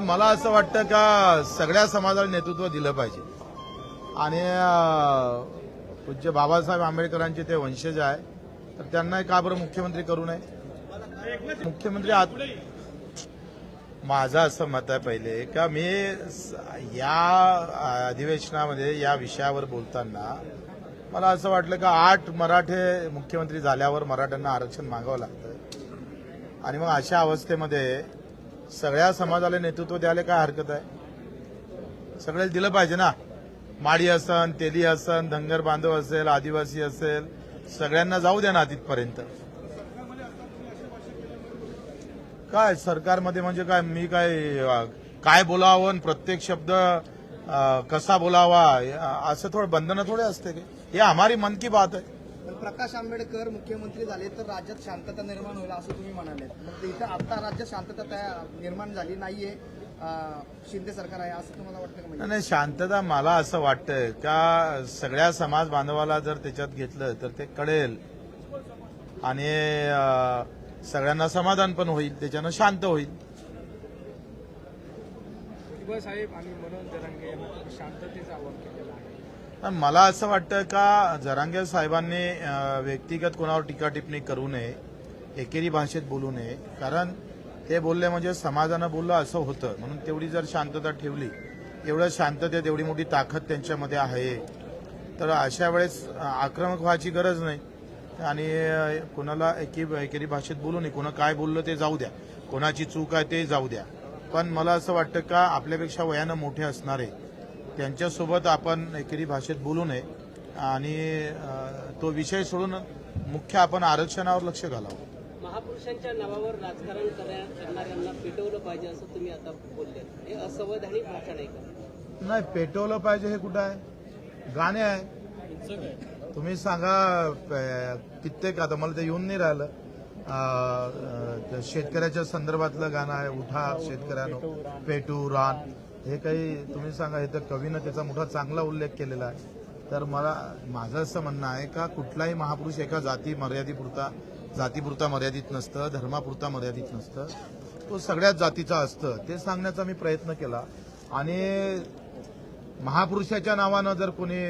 मला असं वाटतं का सगळ्या समाजाला नेतृत्व दिलं पाहिजे. आणि पूज्य बाबासाहेब आंबेडकरांचे ते वंशज आहे. तर त्यांना का बरं मुख्यमंत्री करू नये? मुख्यमंत्री आत माझं असं मत आहे पहिले का मी या अधिवेशनामध्ये या विषयावर बोलताना मला असं वाटलं का आठ मराठे मुख्यमंत्री झाल्यावर मराठ्यांना आरक्षण मागावं लागतं. आणि मग अशा अवस्थेमध्ये सगळ्या समाजाला नेतृत्व द्यायला काय हरकत आहे? सगळ्याला दिलं पाहिजे ना. माडी असन तेली असन धनगर बांधव असेल आदिवासी असेल सगळ्यांना जाऊ द्या ना तिथपर्यंत. काय सरकारमध्ये म्हणजे काय मी काय काय बोलावं आणि प्रत्येक शब्द कसा बोलावा असं थोडं बंधनं थोडे असते की? हे हमारी मन की बात आहे. प्रकाश आंबेडकर मुख्यमंत्री झाले तर राज्यात शांतता निर्माण होईल असं तुम्ही म्हणाले. मग इथं आता राज्यात शांतता तयार निर्माण झाली नाहीये. शिंदे सरकार आहे असं तुम्हाला वाटतं का म्हणजे? नाही शांतता मला असं वाटतंय का सगळ्या समाज बांधवाला जर त्याच्यात घेतलं तर ते कळेल. आणि सगळ्यांना समाधान पण होईल त्याच्यानं शांत होईल. साहेब आणि मनोज जरांगे यांना तुम्ही शांततेचं आवाहन पण मला असं वाटतं का जरांगे साहेबांनी व्यक्तिगत कोणावर टीका टिप्पणी करू नये एकेरी भाषेत बोलू नये कारण ते बोलले म्हणजे समाजानं बोललं असं होतं. म्हणून तेवढी जर शांतता ठेवली एवढं शांततेत एवढी मोठी ताकद त्यांच्यामध्ये आहे तर अशा वेळेस आक्रमक व्हायची गरज नाही. आणि कोणाला एकी एकेरी भाषेत बोलू नये कोणा काय बोललं ते जाऊ द्या. कोणाची चूक आहे ते जाऊ द्या. पण मला असं वाटतं का आपल्यापेक्षा वयानं मोठे असणारे त्यांच्यासोबत आपण एकेरी भाषेत बोलू नये. आणि तो विषय सोडून मुख्य आपण आरक्षणावर लक्ष घालावं. महापुरुषांच्या नावावर राजकारण करणाऱ्यांना पेटवलं पाहिजे असं तुम्ही आता बोलले हे असंवैधानिक भाषण आहे का? नाही पेटवलं पाहिजे हे कुठं आहे? गाणे आहे. तुम्ही सांगा कित्येक आता मला ते येऊन नाही राहिलं. शेतकऱ्याच्या संदर्भातलं गाणं आहे उठा शेतकऱ्यानो पेटू रान. हे काही तुम्ही सांगा हे तर कवीनं त्याचा मोठा चांगला उल्लेख केलेला आहे. तर मला माझं असं म्हणणं आहे का कुठलाही महापुरुष एका जाती मर्यादेपुरता जातीपुरता मर्यादित नसतं धर्मापुरता मर्यादित नसतं. तो सगळ्याच जातीचा असतं. ते सांगण्याचा मी प्रयत्न केला. आणि महापुरुषाच्या नावानं जर कोणी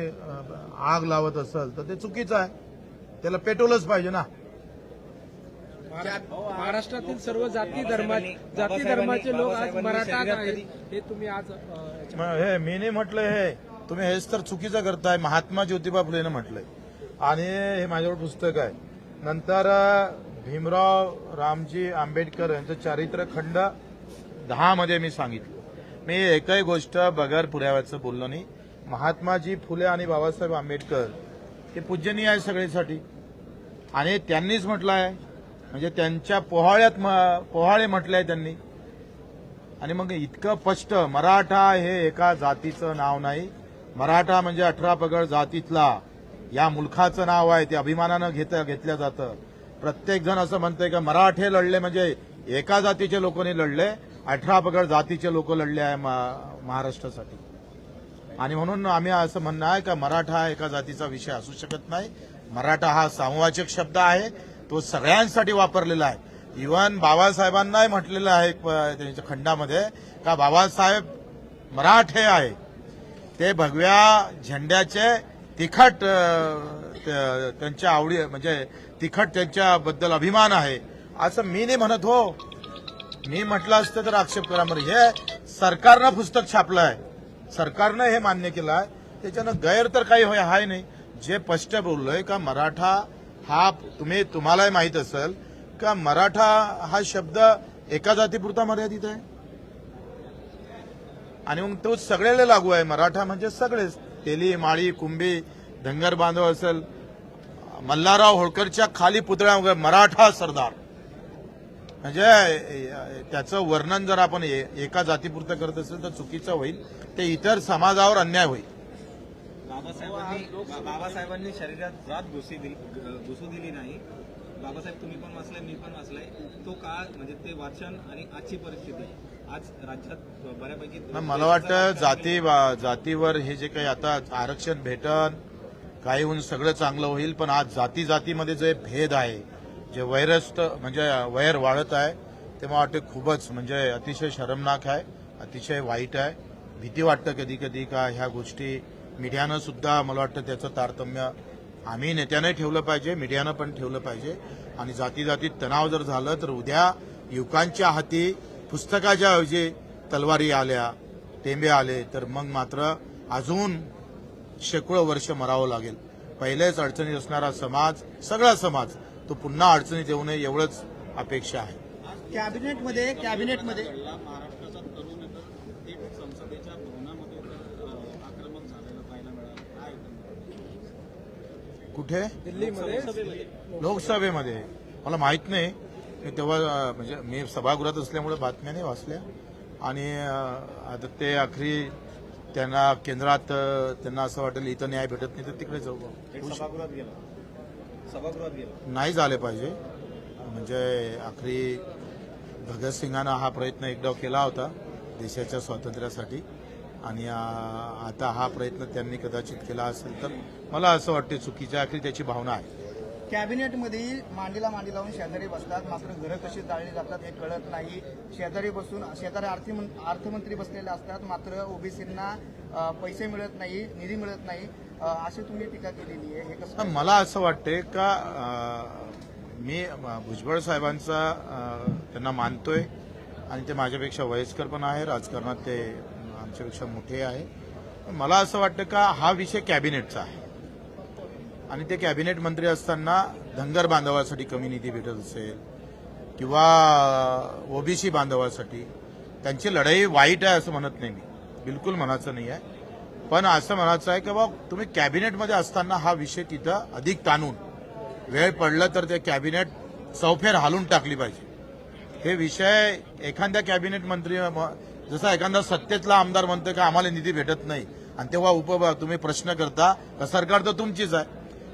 आग लावत असेल तर ते चुकीचं आहे. त्याला पेटवलंच पाहिजे ना. महाराष्ट्रातील सर्व जाती धर्मा जाती धर्माचे लोक आज आहेत. हे तुम्ही आज हे मी नाही म्हटलं हे. तुम्ही हेच तर चुकीचं करताय. महात्मा ज्योतिबा फुलेनं म्हटलंय. आणि हे माझ्यावर पुस्तक आहे. नंतर भीमराव रामजी आंबेडकर यांचं चारित्र खंड दहा मध्ये मी सांगितलं. मी एकही गोष्ट बगर पुराव्याचं बोललो नाही. महात्माजी फुले आणि बाबासाहेब आंबेडकर हे पूजनीय आहे सगळ्यासाठी. आणि त्यांनीच म्हटलं आहे म्हणजे त्यांच्या पोहाळ्यात म- पोहाळे म्हटलंय त्यांनी. आणि मग इतकं स्पष्ट मराठा हे एका जातीचं नाव नाही. मराठा म्हणजे अठरा पगड जातीतला. या मुलखाचं नाव आहे ते अभिमानानं घेत घेतलं जातं. प्रत्येक जण असं म्हणतंय का मराठे लढले म्हणजे एका जातीचे लोकांनी लढले अठरा पगड जातीचे लोक लढले आहे महाराष्ट्रासाठी. आणि म्हणून आम्ही असं म्हणणं आहे का मराठा हा एका जातीचा विषय असू शकत नाही. मराठा हा सामवाचक शब्द आहे. तो सगळ्यांसाठी वापरलेला आहे. इव्हन बाबासाहेबांनाही म्हटलेलं आहे प- त्यांच्या खंडामध्ये का बाबासाहेब मराठे आहे. ते भगव्या झेंड्याचे तिखट त्यांच्या आवडी म्हणजे तिखट त्यांच्याबद्दल अभिमान आहे. असं मी नाही म्हणत हो. मी म्हटलं असतं तर आक्षेप करा. बरं हे सरकारनं पुस्तक छापलं आहे. सरकारनं हे मान्य केलं आहे. त्याच्यानं गैर तर काही होय हाय नाही. जे स्पष्ट बोललोय का मराठा हा तुम्ही तुम्हालाही माहीत असेल का मराठा हा शब्द एका जातीपुरता मर्यादित आहे? आणि मग तो सगळ्याला लागू आहे. मराठा म्हणजे सगळेच. तेली माळी कुंभी धनगर बांधव असेल मल्हारराव होळकरच्या खाली पुतळ्या वगैरे मराठा सरदार. म्हणजे त्याचं वर्णन जर आपण ए- एका जातीपुरतं करत असेल तर चुकीचं होईल. ते इतर समाजावर अन्याय होईल. बाबासाहेबांनी बाबासाहेबांनी शरीरात जात घुसी दिली घुसू दिली नाही. बाबासाहेब तुम्ही पण वाचलाय मी पण वाचलाय. तो काळ म्हणजे ते वाचन आणि आजची परिस्थिती. आज राज्यात बऱ्यापैकी मला वाटतं जाती जातीवर हे जे काही आता आरक्षण भेटन काही होऊन सगळं चांगलं होईल पण आज जाती जातीमध्ये जे भेद आहे जे वैरस्त म्हणजे वैर वाढत आहे ते मला वाटतं खूपच म्हणजे अतिशय शरमनाक आहे अतिशय वाईट आहे. भीती वाटतं कधी कधी का ह्या गोष्टी मीडियानं सुद्धा मला वाटतं त्याचं तारतम्य आम्ही नेत्याने ठेवलं पाहिजे मीडियानं पण ठेवलं पाहिजे. आणि जाती जातीत तणाव जर झालं तर उद्या युवकांच्या हाती पुस्तकाच्या ऐवजी तलवारी आल्या टेंबे आले तर मग मात्र अजून शेकडो वर्ष मरावं लागेल. पहिलेच अडचणीत असणारा समाज सगळा समाज तो पुन्हा अडचणीत येऊ नये एवढंच अपेक्षा आहे. कॅबिनेटमध्ये कॅबिनेटमध्ये कुठे? दिल्लीमध्ये लोकसभेमध्ये. मला माहीत नाही. मी तेव्हा म्हणजे मी सभागृहात असल्यामुळे बातम्या नाही वाचल्या. आणि आता ते अखरी त्यांना केंद्रात त्यांना असं वाटेल इथं न्याय भेटत नाही तर तिकडे जाऊ नाही झाले पाहिजे. म्हणजे आखरी भगतसिंगानं हा प्रयत्न एकदा केला होता देशाच्या स्वातंत्र्यासाठी. आणि आता हा प्रयत्न त्यांनी कदाचित केला असेल तर मला असं वाटते चुकीच्या आखरी त्याची भावना आहे. कॅबिनेटमध्ये मांडीला मांडी लावून शेजारी बसतात. मात्र घरं कशी जाळली जातात हे कळत नाही. शेजारी बसून शेजारी अर्थमं- अर्थमंत्री बसलेले असतात. मात्र ओबीसींना पैसे मिळत नाही निधी मिळत नाही. अशी तुम्ही टीका केलेली आहे. हे कसं मला असं वाटते का मी भुजबळ साहेबांचा त्यांना मानतोय. आणि ते माझ्यापेक्षा वयस्कर पण आहे राजकारणात ते आमच्यापेक्षा मोठे आहे. पण मला असं वाटतं का हा विषय कॅबिनेटचा आहे. आणि ते कॅबिनेट मंत्री असताना धनगर बांधवासाठी कमी निधी भेटत असेल किंवा ओबीसी बांधवासाठी त्यांची लढाई वाईट आहे असं म्हणत नाही मी. बिलकुल म्हणायचं नाही आहे. पण असं म्हणायचं आहे की बा तुम्ही कॅबिनेटमध्ये असताना हा विषय तिथं अधिक ताणून वेळ पडलं तर ते कॅबिनेट चौफेर हालून टाकली पाहिजे. हे विषय एखाद्या कॅबिनेट मंत्री जसा एखादा सत्तेतला आमदार म्हणतो का आम्हाला निधी भेटत नाही आणि तेव्हा उप तुम्ही प्रश्न करता का सरकार तर तुमचीच आहे.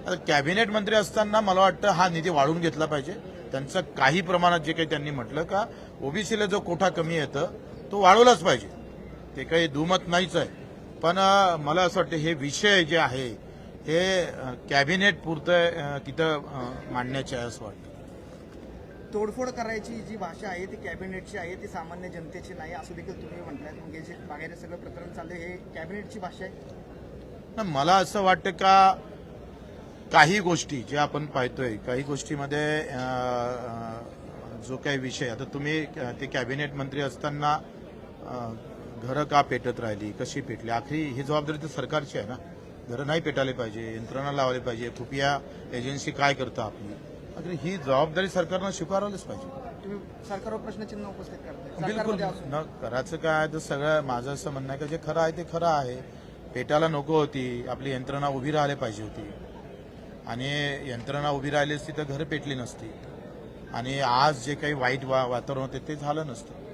आता कॅबिनेट मंत्री असताना मला वाटतं हा निधी वाढून घेतला पाहिजे. त्यांचं काही प्रमाणात जे काही त्यांनी म्हटलं का ओबीसीला जो कोठा कमी येतं तो वाढवलाच पाहिजे. ते काही दुमत नाहीच आहे. पण मला असं वाटतं हे विषय जे आहे हे कॅबिनेट पुरतं तिथं मांडण्याचे आहे असं वाटतं. तोडफोड करायची जी भाषा आहे ती कॅबिनेटची आहे ती सामान्य जनतेची नाही. असं देखील तुम्ही म्हणताय मग जे मागे सगळं प्रकरण चाललंय. हे कॅबिनेटची भाषा आहे. मला असं वाटतं का काही गोष्टी जे आपण पाहतोय काही गोष्टीमध्ये जो काही विषय आता तुम्ही ते कॅबिनेट मंत्री असताना घरं का पेटत राहिली कशी पेटली? आखरी ही जबाबदारी तर सरकारची आहे ना. घरं नाही पेटायला पाहिजे यंत्रणा लावायला पाहिजे. खुफिया एजन्सी काय करतं आपली? आखरी ही जबाबदारी सरकारनं स्वीकारवलीच पाहिजे. तुम्ही सरकारवर प्रश्नचिन्ह उपस्थित करताय. बिलकुल. सरकारमध्ये असून न करायचं काय तर सगळं माझं असं म्हणणं आहे का जे खरं आहे ते खरं आहे. पेटायला नको होती. आपली यंत्रणा उभी राहायला पाहिजे होती. आणि यंत्रणा उभी राहिली असती तर घरं पेटली नसती. आणि आज जे काही वाईट वा वातावरण होते ते झालं नसतं.